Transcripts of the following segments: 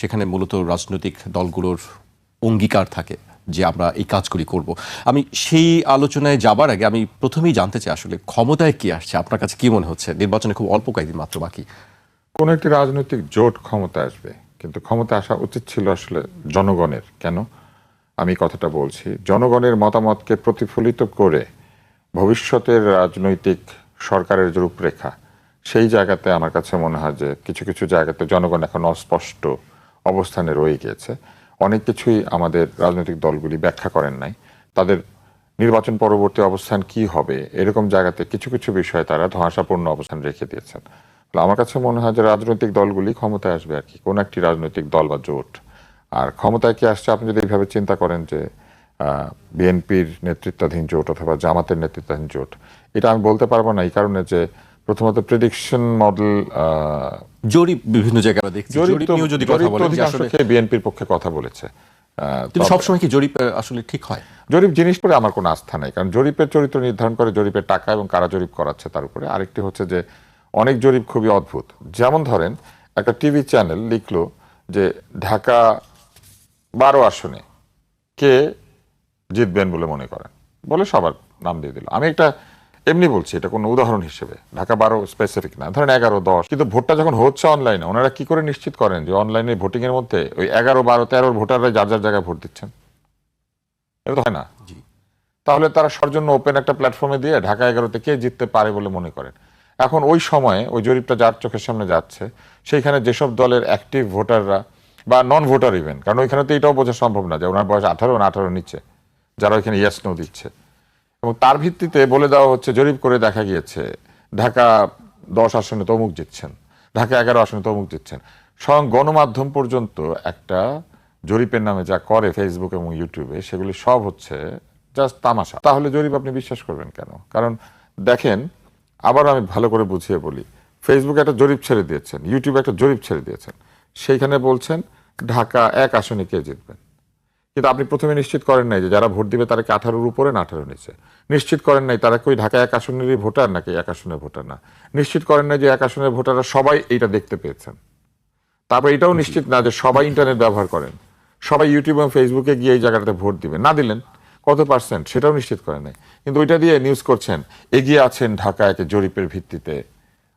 সেখানে মূলত রাজনৈতিক দলগুলোর অঙ্গীকার থাকে যে আমরা এই কাজগুলি করব। আমি সেই আলোচনায় যাবার আগে আমি প্রথমেই জানতে চাই আসলে ক্ষমতায় কি আসছে? আপনার কাছে কি মনে হচ্ছে? নির্বাচনে খুব অল্প কয়েকদিন মাত্র বাকি। কোন একটি রাজনৈতিক জোট ক্ষমতা আসবে, কিন্তু ক্ষমতা আসা উচিত ছিল আসলে জনগণের। কেন? আমি কথাটা বলছি, জনগণের মতামতকে প্রতিফলিত করে ভবিষ্যতের রাজনৈতিক সরকারের যে রূপরেখা, সেই জায়গাতে আমার কাছে মনে হয় যে কিছু কিছু জায়গাতে জনগণ এখন অস্পষ্ট অবস্থানে রয়ে গিয়েছে। অনেক কিছুই আমাদের রাজনৈতিক দলগুলি ব্যাখ্যা করেন নাই। তাদের নির্বাচন পরবর্তী অবস্থান কি হবে, এরকম জায়গাতে কিছু কিছু বিষয়ে তারা ধোঁয়াশাপূর্ণ অবস্থান রেখে দিয়েছেন। আমার কাছে মনে হয় যে রাজনৈতিক দলগুলি ক্ষমতায় আসবে আর কি, কোন একটি রাজনৈতিক দল বা জোট। আর ক্ষমতায় কি আসছে আপনি যদি এইভাবে চিন্তা করেন যে বিএনপির নেতৃত্বাধীন জোট অথবা জামাতের নেতৃত্বাধীন জোট, এটা আমি বলতে পারব না এই কারণে যে প্রথমত প্রেডিকশন মডেল জরিপ বিভিন্ন জায়গায় দেখছি। জরিপ নিয়েও যদি কথা বলেন যে আসলে বিএনপির পক্ষে কথা বলেছে। আহ, কিন্তু সবসময় কি জরিপ আসলে ঠিক হয়? জরিপ জিনিস করে আমার কোনো আস্থা নেই কারণ জরিপের চরিত্র নির্ধারণ করে জরিপের টাকা এবং কারা জরিপ করাচ্ছে তার উপরে। আরেকটি হচ্ছে যে অনেক জরিপ খুবই অদ্ভুত। যেমন ধরেন একটা টিভি চ্যানেল লিখলো যে ঢাকা বারো আসনে কে জিতবেন বলে মনে করেন। বলে সবার নাম দিয়ে দিল। আমি একটা এমনি বলছি এটা কোনো উদাহরণ হিসেবে। ঢাকা বারো স্পেসিফিক না ধরেন এগারো দশ। কিন্তু ভোটটা যখন হচ্ছে অনলাইনে ওনারা কি করে নিশ্চিত করেন যে অনলাইনে ভোটিং এর মধ্যে ওই এগারো বারো তেরোর ভোটাররা যার যার জায়গায় ভোট দিচ্ছেন? এটা তো হয় না? জি। তাহলে তারা সর্জন্য ওপেন একটা প্ল্যাটফর্মে দিয়ে ঢাকা এগারোতে কে জিততে পারে বলে মনে করেন? এখন ওই সময়ে ওই জরিপটা যার চোখের সামনে যাচ্ছে সেইখানে যেসব দলের অ্যাক্টিভ ভোটাররা বা নন ভোটার ইভেন কারণ ওইখানে তো এটাও বোঝা সম্ভব না যে ওনার বয়স আঠারো না আঠারো নিচ্ছে যারা ওইখানে ইয়েস নো দিচ্ছে। এবং তার ভিত্তিতে বলে দেওয়া হচ্ছে, জরিপ করে দেখা গিয়েছে, ঢাকা দশ আসনে তমুক জিতছেন, ঢাকা এগারো আসনে তমুক জিতছেন। স্বয়ং গণমাধ্যম পর্যন্ত একটা জরিপের নামে যা করে ফেসবুক এবং ইউটিউবে সেগুলি সব হচ্ছে জাস্ট তামাশা। তাহলে জরিপ আপনি বিশ্বাস করবেন কেন? কারণ দেখেন আবার আমি ভালো করে বুঝিয়ে বলি ফেসবুকে একটা জরিপ ছেড়ে দিয়েছেন ইউটিউবে একটা জরিপ ছেড়ে দিয়েছেন। সেইখানে বলছেন, ঢাকা এক আসনে কে জিতবেন? কিন্তু আপনি প্রথমে নিশ্চিত করেন নাই যে যারা ভোট দিবে তারা কি আঠারোর উপরে না আঠারো নিচে। নিশ্চিত করেন নাই তারা কি ওই ঢাকা এক আসনেরই ভোটার নাকি এক আসনের ভোটার না? নিশ্চিত করেন নাই যে এক আসনের ভোটাররা সবাই এইটা দেখতে পেয়েছেন। তারপর এটাও নিশ্চিত না যে সবাই ইন্টারনেট ব্যবহার করেন। সবাই ইউটিউব এবং ফেসবুকে গিয়ে এই জায়গাটাতে ভোট দিবেন। না দিলেন। কত পার্সেন্ট সেটাও নিশ্চিত করেন নাই। কিন্তু ওইটা দিয়ে নিউজ করছেন এগিয়ে আছেন ঢাকা একে জরিপের ভিত্তিতে।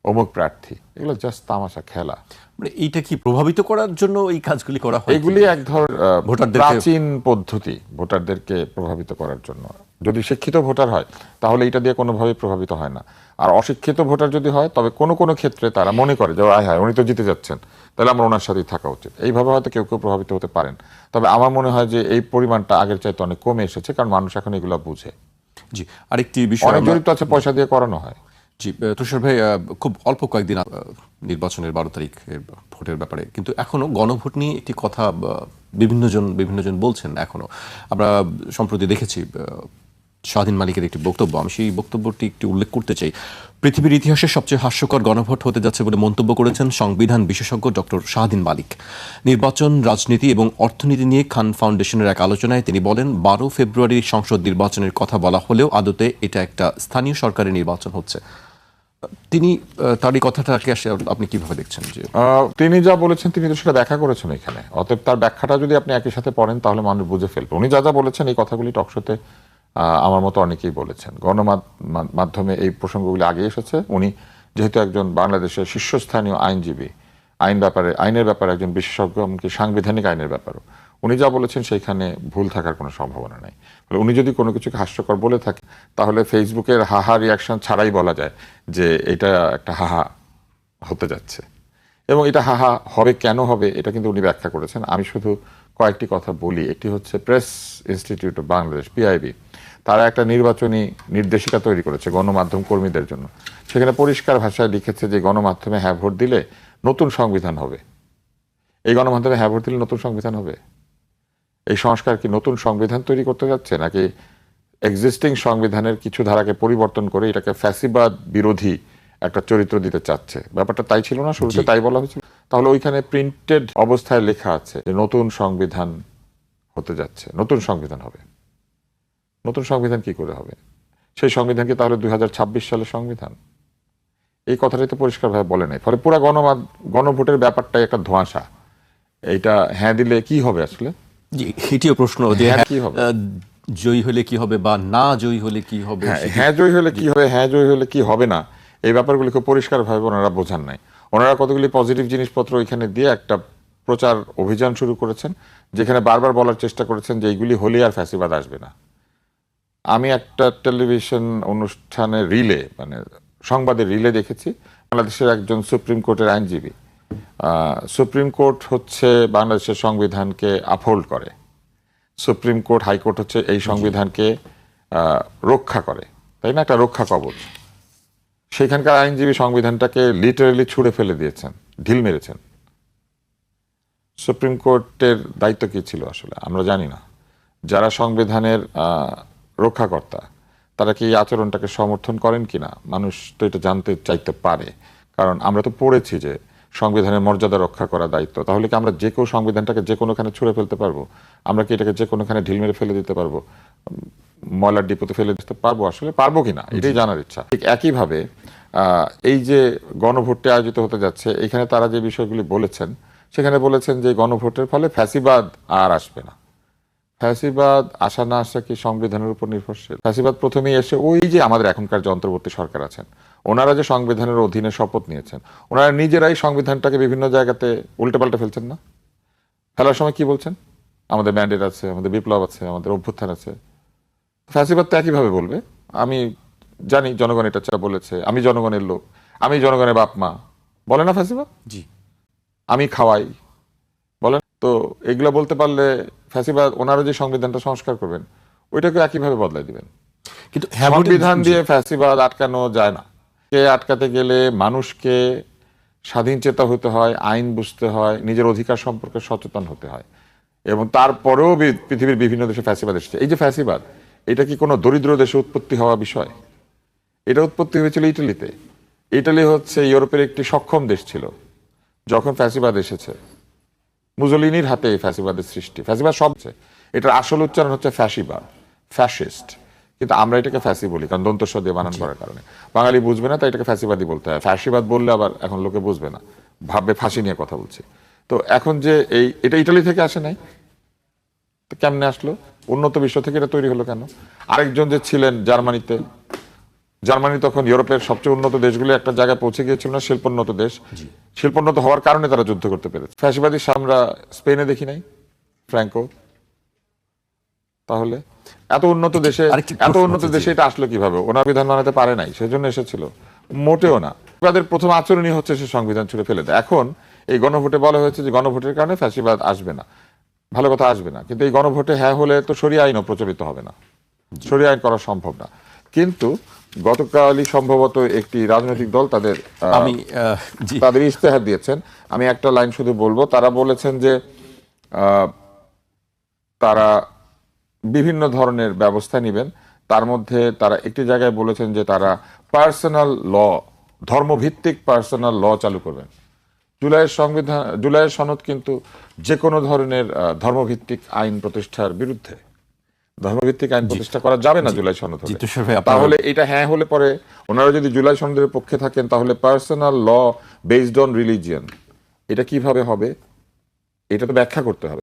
অমুক প্রার্থী। এগুলো জাস্ট তামাশা খেলা। মানে এইটা কি প্রভাবিত করার জন্য এই কাজগুলি করা হয় এগুলি এক ধর আহ, ভোটারদেরকে- প্রাচীন পদ্ধতি ভোটারদেরকে প্রভাবিত করার জন্য। যদি শিক্ষিত ভোটার হয় তাহলে এটা দিয়ে কোনোভাবেই প্রভাবিত হয় না। আর অশিক্ষিত ভোটার যদি হয় তবে কোনো কোনো ক্ষেত্রে তারা মনে করে যে আয় হায় উনি তো জিতে যাচ্ছেন। তাহলে আমার ওনার সাথেই থাকা উচিত। এইভাবে হয়তো কেউ কেউ প্রভাবিত হতে পারেন। তবে আমার মনে হয় যে এই পরিমাণটা আগের চাইতে অনেক কমে এসেছে কারণ মানুষ এখন এগুলো বুঝে। জি আরেকটি বিষয় অনেক আমরা- জরিপ তো আছে পয়সা দিয়ে করানো হয়। জি তুষার ভাই খুব অল্প কয়েকদিন নির্বাচনের বারো তারিখের ভোটের ব্যাপারে, কিন্তু এখনও গণভোট নিয়ে একটি কথা বিভিন্নজন বিভিন্নজন বলছেন এখনও। আমরা সম্প্রতি দেখেছি স্বাধীন মালিকের একটি বক্তব্য। আমি সেই বক্তব্যটি একটি উল্লেখ করতে চাই। পৃথিবীর ইতিহাসে সবচেয়ে হাস্যকর গণভোট হতে যাচ্ছে বলে মন্তব্য করেছেন সংবিধান বিশেষজ্ঞ ডক্টর শাহদিন মালিক। নির্বাচন, রাজনীতি এবং অর্থনীতি নিয়ে খান ফাউন্ডেশনের এক আলোচনায় তিনি বলেন, বারো ফেব্রুয়ারি সংসদ নির্বাচনের কথা বলা হলেও আদতে এটা একটা স্থানীয় সরকারের নির্বাচন হচ্ছে। তিনি আহ, তার এই কথাটাকে আসলে আপনি কীভাবে দেখছেন যে তিনি যা বলেছেন তিনি তো সেটা ব্যাখ্যা করেছেন এখানে। অতএব তার ব্যাখ্যাটা যদি আপনি একই সাথে পড়েন তাহলে মানুষ বুঝে ফেলবে। উনি যা যা বলেছেন এই কথাগুলি টকশোতে আমার মতো অনেকেই বলেছেন। গণমাধ্যমে এই প্রসঙ্গগুলি আগে এসেছে। উনি যেহেতু একজন বাংলাদেশের শীর্ষস্থানীয় আইনজীবী আইন ব্যাপারে আইনের ব্যাপারে একজন বিশেষজ্ঞ এমনকি সাংবিধানিক আইনের ব্যাপারও। উনি যা বলেছেন সেইখানে ভুল থাকার কোনো সম্ভাবনা নেই। উনি যদি কোনো কিছুকে হাস্যকর বলে থাকে, তাহলে ফেসবুকের হাহা রিয়াকশন ছাড়াই বলা যায় যে এটা একটা হাহা হতে যাচ্ছে। এবং এটা হাহা হবে কেন হবে, এটা কিন্তু উনি ব্যাখ্যা করেছেন। আমি শুধু কয়েকটি কথা বলি। একটি হচ্ছে Press Institute of Bangladesh, PIB, তারা একটা নির্বাচনী নির্দেশিকা তৈরি করেছে গণমাধ্যম কর্মীদের জন্য। সেখানে পরিষ্কার ভাষায় লিখেছে যে গণমাধ্যমে হ্যাঁ ভোট দিলে নতুন সংবিধান হবে। এই গণমাধ্যমে হ্যাঁ ভোট দিলে নতুন সংবিধান হবে? এই সংস্কার কি নতুন সংবিধান তৈরি করতে যাচ্ছে নাকি এক্সিস্টিং সংবিধানের কিছু ধারাকে পরিবর্তন করে এটাকে ফ্যাসিবাদ বিরোধী একটা চরিত্র দিতে চাচ্ছে? ব্যাপারটা তাই ছিল না? শুরুতে তাই বলা হয়েছিল? তাহলে ওইখানে প্রিন্টেড অবস্থায় লেখা আছে যে নতুন সংবিধান হতে যাচ্ছে। নতুন সংবিধান হবে। নতুন সংবিধান কি করে হবে? সেই সংবিধান কি তাহলে দুই হাজার ছাব্বিশ সালের সংবিধান? এই কথাটাই তো পরিষ্কারভাবে বলে নাই। ফলে পুরো গণমাধ গণভোটের ব্যাপারটাই একটা ধোঁয়াশা। এইটা হ্যাঁ দিলে কি হবে আসলে? জি এটিও প্রশ্ন যে হ্যাঁ, হ্যাঁ, কি হবে? জয়ী হলে কি হবে বা না জয়ী হলে কি হবে হ্যাঁ হ্যাঁ জয়ী হলে কি হবে হ্যাঁ জয়ী হলে কি হবে না এই ব্যাপারগুলি খুব পরিষ্কারভাবে ওনারা বোঝান নাই। ওনারা কতগুলি পজিটিভ জিনিসপত্র এখানে দিয়ে একটা প্রচার অভিযান শুরু করেছেন যেখানে বারবার বলার চেষ্টা করেছেন যে এইগুলি হলে আর ফ্যাসিবাদ আসবে না। আমি একটা টেলিভিশন অনুষ্ঠানে রিলে মানে সংবাদের রিলে দেখেছি বাংলাদেশের একজন সুপ্রিম কোর্টের আইনজীবী। সুপ্রিম কোর্ট হচ্ছে বাংলাদেশের সংবিধানকে আপহোল্ড করে। সুপ্রিম কোর্ট হাইকোর্ট হচ্ছে এই সংবিধানকে রক্ষা করে। তাই না? একটা রক্ষা কবচ। সেখানকার আইনজীবী সংবিধানটাকে লিটারেলি ছুঁড়ে ফেলে দিয়েছেন, ঢিল মেরেছেন। সুপ্রিম কোর্টের দায়িত্ব কি ছিল আসলে? আমরা জানি না। যারা সংবিধানের রক্ষাকর্তা, তারা কি এই আচরণটাকে সমর্থন করেন কিনা? মানুষ তো এটা জানতে চাইতে পারে। কারণ আমরা তো পড়েছি যে সংবিধানের মর্যাদা রক্ষা করা দায়িত্ব। তাহলে কি আমরা যে কেউ সংবিধানটাকে যে কোনোখানে ছুঁড়ে ফেলতে পারব? আমরা কি এটাকে যে কোনোখানে ঢিল মেরে ফেলে দিতে পারব? ময়লার ডিপোতে ফেলে দিতে পারব আসলে? পারব কি না? এটাই জানার ইচ্ছা। ঠিক একইভাবে এই যে গণভোটটি আয়োজিত হতে যাচ্ছে এখানে তারা যে বিষয়গুলি বলেছেন সেখানে বলেছেন যে গণভোটের ফলে ফ্যাসিবাদ আর আসবে না। ফ্যাসিবাদ আসা না আসা কি সংবিধানের উপর নির্ভরশীল? ফ্যাসিবাদ প্রথমেই এসে ওই যে আমাদের এখনকার যন্ত্রবর্তী সরকার আছেন। ওনারা যে সংবিধানের অধীনে শপথ নিয়েছেন ওনারা নিজেরাই সংবিধানটাকে বিভিন্ন জায়গাতে উল্টে পাল্টে ফেলছেন না? ফেলার সময় কি বলছেন? আমাদের ম্যান্ডেট আছে আমাদের বিপ্লব আছে আমাদের অভ্যুত্থান আছে। ফ্যাসিবাদ তো একইভাবে বলবে। আমি জানি জনগণ এটা চা বলেছে আমি জনগণের লোক আমি জনগণের বাপ মা। বলে না ফ্যাসিবাদ? জি। আমি খাওয়াই তো এগুলো বলতে পারলে ফ্যাসিবাদ ওনারা যে সংবিধানটা সংস্কার করবেন ওইটাকে একইভাবে বদলাই দিবেন। কিন্তু সংবিধান দিয়ে ফ্যাসিবাদ আটকানো যায় না। কে আটকাতে গেলে মানুষকে স্বাধীন চেতা হতে হয় আইন বুঝতে হয় নিজের অধিকার সম্পর্কে সচেতন হতে হয়। এবং তারপরেও পৃথিবীর বিভিন্ন দেশে ফ্যাসিবাদ এসেছে। এই যে ফ্যাসিবাদ এটা কি কোনো দরিদ্র দেশে উৎপত্তি হওয়া বিষয়? এটা উৎপত্তি হয়েছিল ইটালিতে। ইটালি হচ্ছে ইউরোপের একটি সক্ষম দেশ ছিল যখন ফ্যাসিবাদ এসেছে। মুজলিনির হাতে এই ফ্যাসিবাদের সৃষ্টি। ফ্যাসিবাদ সব আছে। এটার আসল উচ্চারণ হচ্ছে ফ্যাসিবাদ ফ্যাসিস্ট। কিন্তু আমরা এটাকে ফ্যাসি বলি কারণ দন্তস্ব দিয়ে বানান করার কারণে। বাঙালি বুঝবে না তাই এটাকে ফ্যাসিবাদই বলতে হয়। ফ্যাসিবাদ বললে আবার এখন লোকে বুঝবে না। ভাববে ফাঁসি নিয়ে কথা বলছি। তো এখন যে এই এটা ইটালি থেকে আসে নাই? তো কেমনে আসলো? উন্নত বিশ্ব থেকে এটা তৈরি হলো কেন? আরেকজন যে ছিলেন জার্মানিতে জার্মানি তখন ইউরোপের সবচেয়ে উন্নত দেশগুলো একটা জায়গায় পৌঁছে গিয়েছিল না শিল্পোন্নত দেশ। শিল্পোন্নত হওয়ার কারণে তারা যুদ্ধ করতে পেরেছে। ফ্যাসিবাদী আমরা স্পেনে দেখি নাই ফ্র্যাঙ্কো। তাহলে এত উন্নত দেশে এত উন্নত দেশে এটা আসলো কীভাবে? ওনার বিধান বানাতে পারে নাই সেজন্য এসেছিল। মোটেও না। তাদের প্রথম আচরণই হচ্ছে সে সংবিধান ছুড়ে ফেলে দেয়। এখন এই গণভোটে বলা হয়েছে যে গণভোটের কারণে ফ্যাসিবাদ আসবে না। ভালো কথা আসবে না। কিন্তু এই গণভোটে হ্যাঁ হলে তো সরিয়া আইনও প্রচলিত হবে না। সরিয়া আইন করা সম্ভব না। কিন্তু গতকালই সম্ভবত একটি রাজনৈতিক দল তাদের আমি তাদের ইশতেহার দিয়েছেন। আমি একটা লাইন শুধু বলব তারা বলেছেন যে তারা বিভিন্ন ধরনের ব্যবস্থা নেবেন। তার মধ্যে তারা একটি জায়গায় বলেছেন যে তারা পার্সোনাল ল ধর্মভিত্তিক পার্সোনাল ল চালু করবেন। জুলাইয়ের সংবিধান জুলাইয়ের সনদ কিন্তু যে কোনো ধরনের ধর্মভিত্তিক আইন প্রতিষ্ঠার বিরুদ্ধে। ধর্মভিত্তিক আইন প্রতিষ্ঠা করা যাবে না জুলাই সনদ তাহলে এটা হ্যাঁ হলে পরে ওনারা যদি জুলাই সনদের পক্ষে থাকেন তাহলে personal law based on religion এটা কীভাবে হবে? এটা তো ব্যাখ্যা করতে হবে।